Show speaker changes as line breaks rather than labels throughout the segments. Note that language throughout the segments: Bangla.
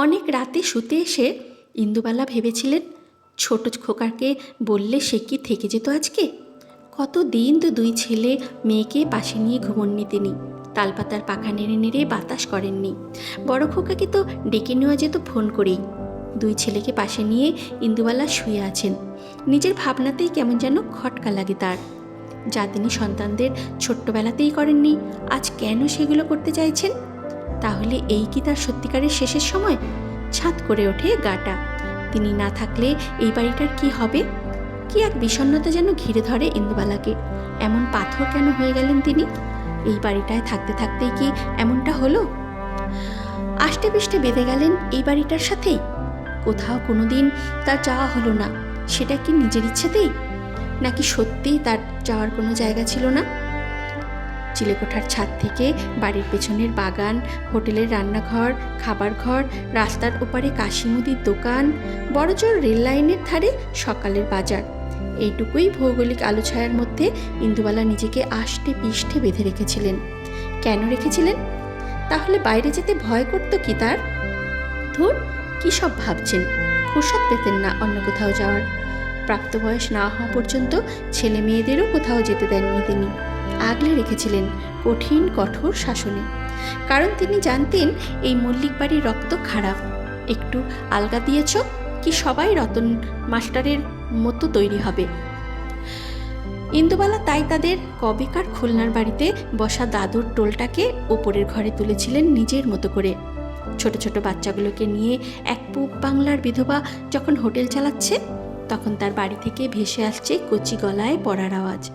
অনেক রাতে শুতে এসে ইন্দুবালা ভেবেছিলেন, ছোট খোকাকে বললে সে কি থেকে যেত আজকে? কত দিন তো দুই ছেলে মেয়েকে পাশে নিয়ে ঘুমননি তিনি। তালপাতার পাখা নেড়ে নেড়ে বাতাস করেননি। বড় খোকাকে তো ডেকে নেওয়া যেত ফোন করেই। দুই ছেলেকে পাশে নিয়ে ইন্দুবালা শুয়ে আছেন। নিজের ভাবনাতেই কেমন যেন খটকা লাগে তার। যা তিনি সন্তানদের ছোট্টবেলাতেই করেননি, আজ কেন সেগুলো করতে চাইছেন? তাহলে এই কি তার সত্যিকারের শেষের সময়? ছাদ করে ওঠে গাটা। তিনি না থাকলে এই বাড়িটার কি হবে? কি এক বিষণ্ণতা যেন ঘিরে ধরে ইন্দুবালাকে। এমন পাথর কেন হয়ে গেলেন তিনি? এই বাড়িটায় থাকতে থাকতেই কি এমনটা হলো? আষ্টে পিষ্টে বেঁধে গেলেন এই বাড়িটার সাথেই। কোথাও কোনো দিন তার যাওয়া হলো না। সেটা কি নিজের ইচ্ছেতেই? নাকি সত্যিই তার যাওয়ার কোনো জায়গা ছিল না? চিলেকোঠার ছাদ থেকে বাড়ির পেছনের বাগান, হোটেলের রান্নাঘর, খাবার ঘর, রাস্তার ওপারে কাশিমুদির দোকান বড়জোর রেল লাইনের ধারে সকালের বাজার। এইটুকুই ভৌগোলিক আলোছায়ার মধ্যে ইন্দুবালা নিজেকে আষ্টে পিষ্টে বেঁধে রেখেছিলেন। কেন রেখেছিলেন? তাহলে বাইরে যেতে ভয় করতো কি তার? ধুর, কী সব ভাবছেন? ফুরসত পেতেন না অন্য কোথাও যাওয়ার। প্রাপ্তবয়স না হওয়া পর্যন্ত ছেলে মেয়েদেরও কোথাও যেতে দেননি তিনি। আগলে রেখেছিলেন কঠিন, কঠোর শাসনে। কারণ তিনি জানতেন এই মল্লিক বাড়ির রক্ত খারাপ। একটু আলগা দিয়েছ কি সবাই রতন মাস্টারের মতো তৈরি হবে। ইন্দুবালা তাই তাদের কবেকার খুলনার বাড়িতে বসা দাদুর টোলটাকে ওপরের ঘরে তুলেছিলেন নিজের মতো করে। ছোট ছোট বাচ্চাগুলোকে নিয়ে এক পূব বাংলার বিধবা যখন হোটেল চালাচ্ছে, তখন তার বাড়ি থেকে ভেসে আসছে কচি গলায় পড়ার আওয়াজ।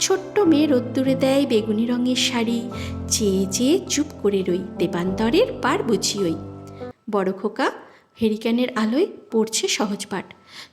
ছোট্ট মেয়ে রোদ্দুরে দেয় বেগুনি রঙের শাড়ি। চেয়ে চেয়ে চুপ করে রই দেবান্তরের পার বুঝিওই বড় খোকা, হেরিকেনের আলোয় পড়ছে সহজ পাঠ।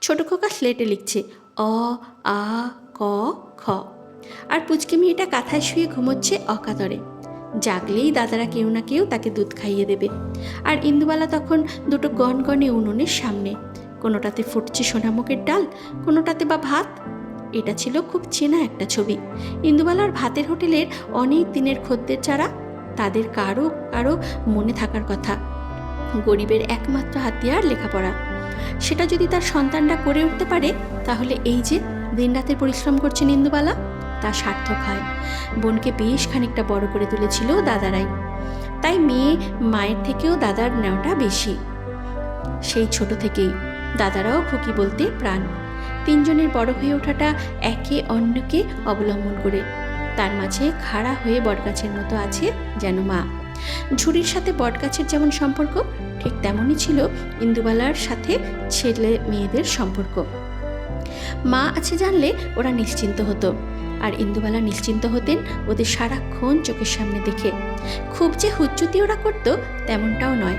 ছোট খোকা স্লেটে লিখছে অ, আ, ক, খ। আর পুচকে মেয়েটা কাঁথায় শুয়ে ঘুমোচ্ছে অকাতরে। জাগলেই দাদারা কেউ না কেউ তাকে দুধ খাইয়ে দেবে। আর ইন্দুবালা তখন দুটো গনগনে উনুনের সামনে। কোনোটাতে ফুটছে সোনামুখের ডাল, কোনোটাতে বা ভাত। এটা ছিল খুব চেনা একটা ছবি। ইন্দুবালার ভাতের হোটেলের অনেক দিনের খদ্দের যারা তাদের কারও কারও মনে থাকার কথা। গরিবের একমাত্র হাতিয়ার লেখাপড়া। সেটা যদি তার সন্তানরা করে উঠতে পারে, তাহলে এই যে দিনরাতের পরিশ্রম করছেন ইন্দুবালা, তা সার্থক হয়। বোনকে বেশ খানিকটা বড় করে তুলেছিল দাদারাই তাই মেয়ে মায়ের থেকেও দাদার নেওয়াটা বেশি। সেই ছোট থেকেই দাদারাও খুকি বলতে প্রাণ। তিনজনের বড় হয়ে ওঠাটা একে অন্যকে অবলম্বন করে। তার মাঝে খাড়া হয়ে বটগাছের মতো আছে যেন মা। ঝুড়ির সাথে বটগাছের যেমন সম্পর্ক, ঠিক তেমনই ছিল ইন্দুবালার সাথে ছেলে মেয়েদের সম্পর্ক। মা আছে জানলে ওরা নিশ্চিন্ত হতো, আর ইন্দুবালা নিশ্চিন্ত হতেন ওদের সারাক্ষণ চোখের সামনে দেখে। খুব যে হুজ্জুতি ওরা করতো তেমনটাও নয়।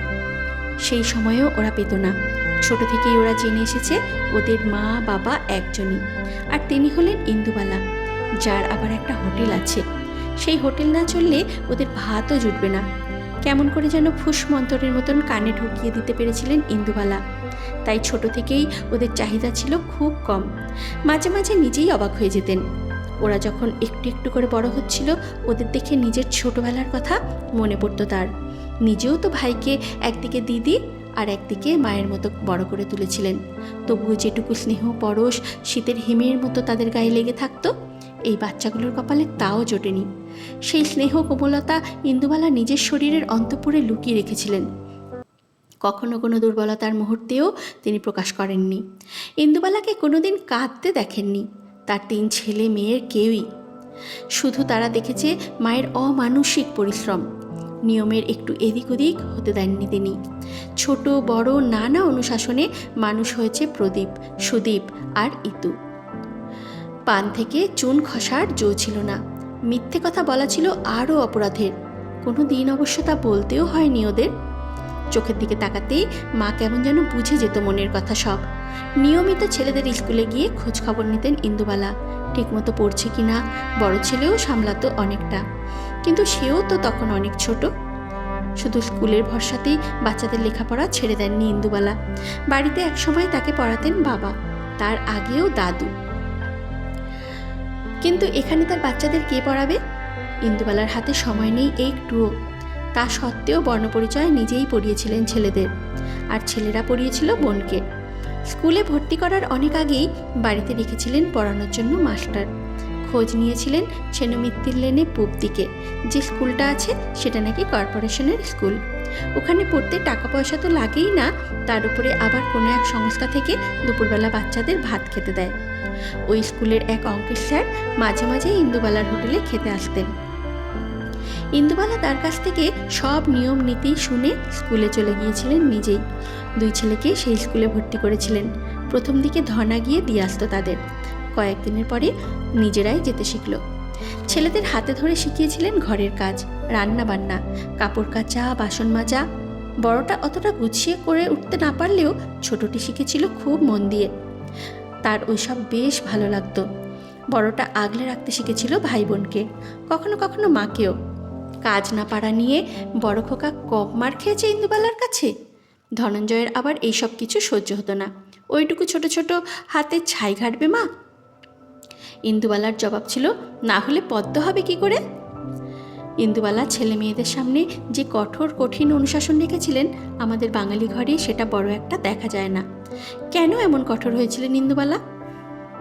সেই সময়েও ওরা পেত না। ছোট থেকেই ওরা জেনে এসেছে ওদের মা, বাবা একজনই। আর তিনি হলেন ইন্দুবালা, যার আবার একটা হোটেল আছে। সেই হোটেল না চললে ওদের ভাতও জুটবে না। কেমন করে যেন ফুস মন্তরের মতন কানে ঢুকিয়ে দিতে পেরেছিলেন ইন্দুবালা। তাই ছোট থেকেই ওদের চাহিদা ছিল খুব কম। মাঝে মাঝে নিজেই অবাক হয়ে যেতেন। ওরা যখন একটু একটু করে বড় হচ্ছিল, ওদের দেখে নিজের ছোটবেলার কথা মনে পড়তো তার। নিজেও তো ভাইকে একদিকে দিদি আর একদিকে মায়ের মতো বড় করে তুলেছিলেন। তবুও যেটুকু স্নেহ, পরশ, শীতের হিমের মতো তাদের গায়ে লেগে থাকতো, এই বাচ্চাগুলোর কপালে তাও জোটেনি। সেই স্নেহ, কোমলতা ইন্দুবালা নিজের শরীরের অন্তপুরে লুকিয়ে রেখেছিলেন। কখনো কোনো দুর্বলতার মুহূর্তেও তিনি প্রকাশ করেননি। ইন্দুবালাকে কোনোদিন কাঁদতে দেখেননি, তার তিন ছেলে মেয়ের কেউই। শুধু তারা দেখেছে মায়ের অমানসিক পরিশ্রম। নিয়মের একটু এদিক ওদিক হতে দেননি তিনি। ছোট, বড় নানা অনুশাসনে মানুষ হয়েছে প্রদীপ, সুদীপ আর ইতু। পান থেকে চুন খসার জো ছিল না। মিথ্যে কথা বলা ছিল আরও অপরাধের। কোনো দিন অবশ্য তা বলতেও হয়নি ওদের। চোখের দিকে তাকাতেই মা কেমন যেন বুঝে যেত মনের কথা সব। নিয়মিত ছেলেদের স্কুলে গিয়ে খোঁজ খবর নিতেন ইন্দুবালা। ঠিকমতো পড়ছে কি না বড় ছেলেও সামলাতো অনেকটা। কিন্তু সেও তো তখন অনেক ছোট। শুধু স্কুলের ভরসাতেই বাচ্চাদের লেখাপড়া ছেড়ে দেননি ইন্দুবালা। বাড়িতে একসময় তাকে পড়াতেন বাবা, তার আগেও দাদু। কিন্তু এখানে তার বাচ্চাদের কে পড়াবে? ইন্দুবালার হাতে সময় নেই একটুও তা সত্ত্বেও বর্ণপরিচয় নিজেই পড়িয়েছিলেন ছেলেদের। আর ছেলেরা পড়িয়েছিল বোনকে। স্কুলে ভর্তি করার অনেক আগেই বাড়িতে রেখেছিলেন পড়ানোর জন্য মাস্টার। খোঁজ নিয়েছিলেন ছেনুমিত্তির লেনে পূব দিকে। যে স্কুলটা আছে, সেটা নাকি কর্পোরেশনের স্কুল। ওখানে পড়তে টাকা পয়সা তো লাগেই না, তার উপরে আবার কোনো এক সংস্থা থেকে দুপুরবেলা বাচ্চাদের ভাত খেতে দেয়। ওই স্কুলের এক অঙ্কের স্যার মাঝে মাঝে ইন্দুবালার হোটেলে খেতে আসতেন। ইন্দুবালা তার কাছ থেকে সব নিয়ম, নীতি শুনে স্কুলে চলে গিয়েছিলেন নিজেই। দুই ছেলেকে সেই স্কুলে ভর্তি করেছিলেন। প্রথম দিকে ধনা গিয়ে দিয়ে আসতো তাদের। কয়েকদিনের পরে নিজেরাই যেতে শিখল। ছেলেদের হাতে ধরে শিখিয়েছিলেন ঘরের কাজ, রান্না বান্না, কাপড় কাচা, বাসন মাজা। বড়টা অতটা গুছিয়ে করে উঠতে না পারলেও ছোটটি শিখেছিল খুব মন দিয়ে। তার ওইসব বেশ ভালো লাগতো। বড়টা আগলে রাখতে শিখেছিল ভাই বোনকে, কখনো কখনো মাকেও। কাজ না পারা নিয়ে বড় খোকা কম মার খেয়েছে ইন্দুবালার কাছে। ধনঞ্জয়ের আবার এইসব কিছু সহ্য হতো না। ওইটুকু ছোট ছোট হাতে ছাই ঘাটবে মা? ইন্দুবালার জবাব ছিল, না হলে পদ্ম হবে কি করে? ইন্দুবালা ছেলে মেয়েদের সামনে যে কঠোর, কঠিন অনুশাসন রেখেছিলেন, আমাদের বাঙালি ঘরে সেটা বড় একটা দেখা যায় না। কেন এমন কঠোর হয়েছিলেন ইন্দুবালা?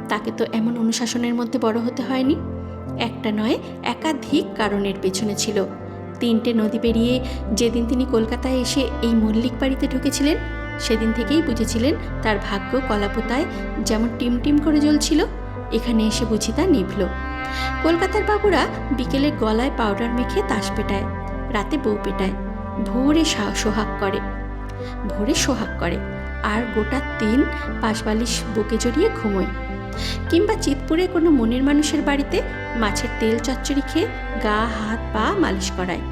তাকে তো এমন অনুশাসনের মধ্যে বড় হতে হয়নি। একটা নয়, একাধিক কারণের পেছনে ছিল। তিনটে নদী পেরিয়ে যেদিন তিনি কলকাতায় এসে এই মল্লিক বাড়িতে ঢুকেছিলেন, সেদিন থেকেই বুঝেছিলেন তার ভাগ্য কলাপোতায় যেমন টিম টিম করে জ্বলছিল, এখানে এসে বুঝি তা নিভল। কলকাতার বাবুরা বিকেলে গলায় পাউডার মেখে তাস পেটায়, রাতে বউ পেটায়, ভোরে সোহাগ করে। ভোরে সোহাগ করে, আর গোটা দিন পাশবালিশ বুকে জড়িয়ে ঘুমোয়। কিংবা চিতপুরে কোনো মনের মানুষের বাড়িতে মাছের তেল চচ্চড়ি খেয়ে গা, হাত, পা মালিশ করায়।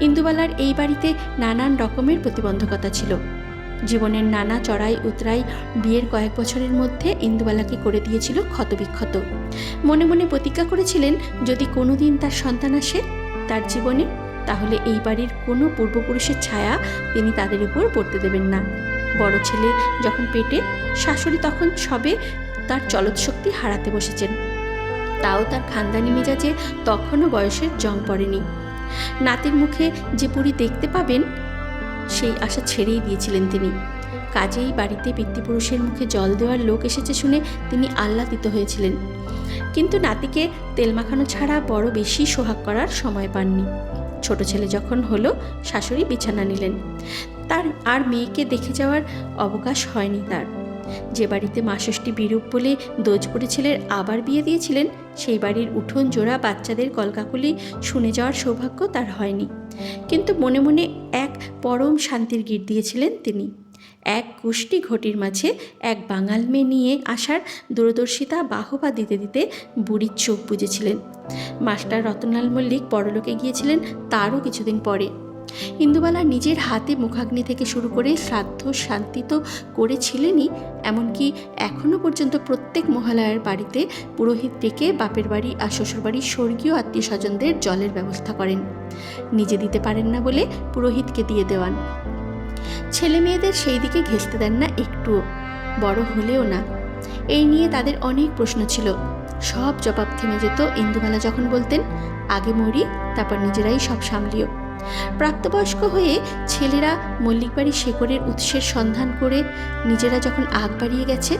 ইন্দুবালার এই বাড়িতে নানান রকমের প্রতিবন্ধকতা ছিল। জীবনের নানা চড়াই উতরাই বিয়ের কয়েক বছরের মধ্যে ইন্দুবালাকে করে দিয়েছিল ক্ষতবিক্ষত। মনে মনে প্রতিজ্ঞা করেছিলেন, যদি কোনোদিন তার সন্তান আসে তার জীবনে, তাহলে এই বাড়ির কোনো পূর্বপুরুষের ছায়া তিনি তাদের উপর পড়তে দেবেন না। বড় ছেলে যখন পেটে, শাশুড়ি তখন সবে তার চলৎশক্তি হারাতে বসেছেন। তাও তার খানদানি মেজাজে তখনও বয়সের জং পড়েনি। নাতির মুখে যে পুরী দেখতে পাবেন, সেই আশা ছেড়েই দিয়েছিলেন তিনি। কাজেই বাড়িতে পিতৃপুরুষের মুখে জল দেওয়ার লোক এসেছে শুনে তিনি আহ্লাদিত হয়েছিলেন। কিন্তু নাতিকে তেল মাখানো ছাড়া বড় বেশি সোহাগ করার সময় পাননি। ছোট ছেলে যখন হলো, শাশুড়ি বিছানা নিলেন। তার আর মেয়েকে দেখে যাওয়ার অবকাশ হয়নি তার। যে বাড়িতে মাসষ্টি বিরূপ বলে দোজপুরে ছেলের আবার বিয়ে দিয়েছিলেন, সেই বাড়ির উঠোন জোড়া বাচ্চাদের কলকাকুলি শুনে যাওয়ার সৌভাগ্য তার হয়নি। কিন্তু মনে মনে এক পরম শান্তির গীত দিয়েছিলেন তিনি। এক গোষ্ঠী ঘটির মাঝে এক বাঙাল মেয়ে নিয়ে আসার দূরদর্শিতা বাহবা দিতে দিতে বুড়ির চোখ বুঝেছিলেন মাস্টার রতনলাল মল্লিক পরলোকে গিয়েছিলেন তারও কিছুদিন পরে। ইন্দুবালা নিজের হাতে মুখাগ্নি থেকে শুরু করে শ্রাদ্ধ, শান্তি তো করেছিলেনই, এমনকি এখনও পর্যন্ত প্রত্যেক মহালয়ার বাড়িতে পুরোহিত ডেকে বাপের বাড়ি আর শ্বশুরবাড়ির স্বর্গীয় আত্মীয় স্বজনদের জলের ব্যবস্থা করেন। নিজে দিতে পারেন না বলে পুরোহিতকে দিয়ে দেওয়ান। ছেলে মেয়েদের সেই দিকে ঘেঁচতে দেন না একটুও, বড় হলেও না। এই নিয়ে তাদের অনেক প্রশ্ন ছিল। সব জবাব থেমে যেত ইন্দুবালা যখন বলতেন, আগে মরি, তারপর নিজেরাই সব সামলিও। প্রাপ্তবয়স্ক হয়ে ছেলেরা মল্লিক বাড়ির উৎসের সন্ধান করে নিজেরা যখন আগ বাড়িয়ে গেছে,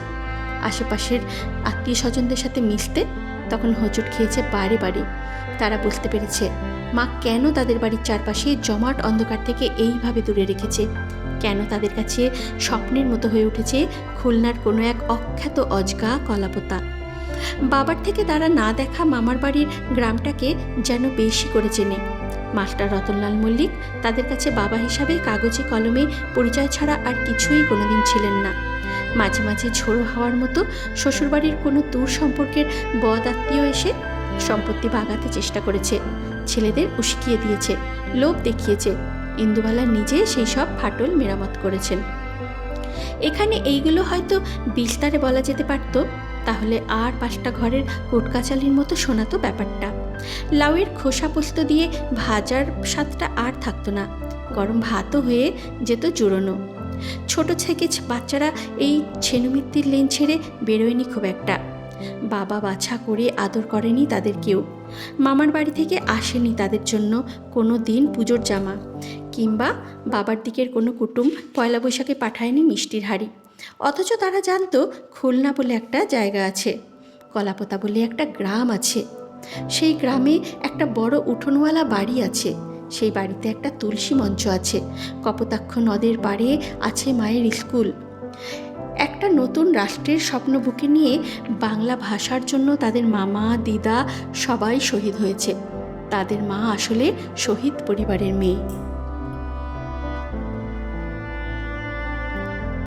আশেপাশের আত্মীয় স্বজনদের সাথে মিশতে তখন হোঁচট খেয়েছে বারে বারে। তারা বুঝতে পেরেছে, মা কেন তাদের বাড়ির চারপাশে জমাট অন্ধকার থেকে এইভাবে দূরে রেখেছে? কেন তাদের কাছে স্বপ্নের মতো হয়ে উঠেছে খুলনার কোনো এক অখ্যাত অজগা কলাপোতা? বাবার থেকে তারা না দেখা মামার বাড়ির গ্রামটাকে যেন বেশি করে চেনে। মাস্টার রতনলাল মল্লিক তাদের কাছে বাবা হিসাবে কাগজে কলমে পরিচয় ছাড়া আর কিছুই কোনোদিন ছিলেন না। মাঝে মাঝে ঝোড়ো হওয়ার মতো শ্বশুরবাড়ির কোনো দূর সম্পর্কের বদ আত্মীয় এসে সম্পত্তি বাগাতে চেষ্টা করেছে। ছেলেদের উস্কিয়ে দিয়েছে, লোভ দেখিয়েছে। ইন্দুবালা নিজে সেই সব ফাটল মেরামত করেছেন। এখানে এইগুলো হয়তো বিস্তারে বলা যেতে পারত। তাহলে আর পাঁচটা ঘরের কোটকাচালির মতো শোনাতো ব্যাপারটা। লাউয়ের খোসা পোস্ত দিয়ে ভাজার স্বাদটা আর থাকতো না। গরম ভাতও হয়ে যেত জুড়োনো ছোট থেকে বাচ্চারা এই ছেনুমিত্তির লেন ছেড়ে বেরোয়নি খুব একটা। বাবা বাছা করে আদর করেনি তাদের কেউ। মামার বাড়ি থেকে আসেনি তাদের জন্য কোনো দিন পুজোর জামা। কিংবা বাবার দিকের কোনো কুটুম পয়লা বৈশাখে পাঠায়নি মিষ্টির হাড়ি। অথচ তারা জানতো খুলনা বলে একটা জায়গা আছে, কলাপোতা বলে একটা গ্রাম আছে। সেই গ্রামে একটা বড় উঠোনওয়ালা বাড়ি আছে, সেই বাড়িতে একটা তুলসী মঞ্চ আছে, কপোতাক্ষ নদের পাড়ে আছে মায়ের স্কুল। একটা নতুন রাষ্ট্রের স্বপ্ন বুকে নিয়ে বাংলা ভাষার জন্য তাদের মামা, দিদা সবাই শহীদ হয়েছে। তাদের মা আসলে শহীদ পরিবারের মেয়ে।